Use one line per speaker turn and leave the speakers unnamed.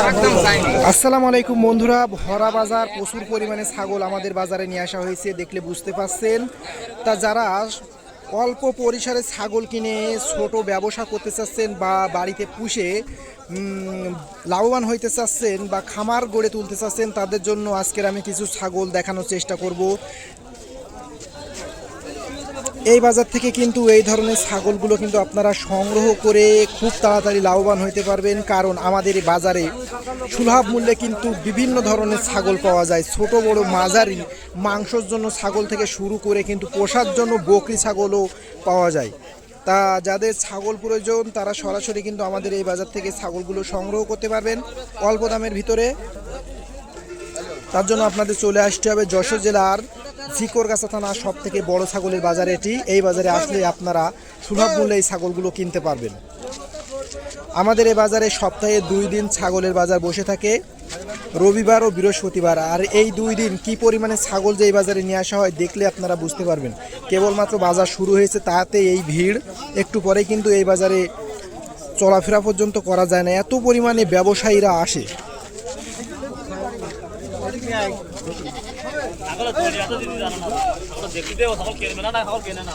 আসসালামু আলাইকুম বন্ধুরা, ভরা বাজার, প্রচুর পরিমাণে ছাগল আমাদের বাজারে নিয়ে আসা হয়েছে, দেখলে বুঝতে পারছেন। তা যারা অল্প পরিসরে ছাগল কিনে ছোট ব্যবসা করতে চাচ্ছেন বা বাড়িতে পুষে লাভবান হইতে চাচ্ছেন বা খামার গড়ে তুলতে চাচ্ছেন, তাদের জন্য আজকের আমি কিছু ছাগল দেখানোর চেষ্টা করব। এই বাজার থেকে কিন্তু এই ধরনের ছাগলগুলো কিন্তু আপনারা সংগ্রহ করে খুব তাড়াতাড়ি লাভবান হইতে পারবেন, কারণ আমাদের এই বাজারে সুলভ মূল্যে কিন্তু বিভিন্ন ধরনের ছাগল পাওয়া যায়। ছোট, বড়, মাঝারি, মাংসর জন্য ছাগল থেকে শুরু করে কিন্তু পোষার জন্য বকরি ছাগলও পাওয়া যায়। তা যাদের ছাগল প্রয়োজন, তারা সরাসরি কিন্তু আমাদের এই বাজার থেকে ছাগলগুলো সংগ্রহ করতে পারবেন অল্প দামের ভিতরে। তার জন্য আপনাদের চলে আসতে হবে যশোর জেলার ঝিকরগাছা থানা সব থেকে বড় ছাগলের বাজার এটি। এই বাজারে আসলে আপনারা সুলভ মূল্যে এই ছাগলগুলো কিনতে পারবেন। আমাদের এই বাজারে সপ্তাহে দুই দিন ছাগলের বাজার বসে থাকে। রবিবার ও বৃহস্পতিবার। আর এই দুই দিন কি পরিমাণে ছাগল যে এই বাজারে নিয়ে আসা হয় দেখলে আপনারা বুঝতে পারবেন। কেবলমাত্র বাজার শুরু হয়েছে তাতে এই ভিড়। একটু পরে কিন্তু এই বাজারে চলাফেরা পর্যন্ত করা যায় না। এত পরিমাণে ব্যবসায়ীরা আসে
আগলে তো এত দিন জানো না দেখতে সকল কেনে না সকল কেনে না।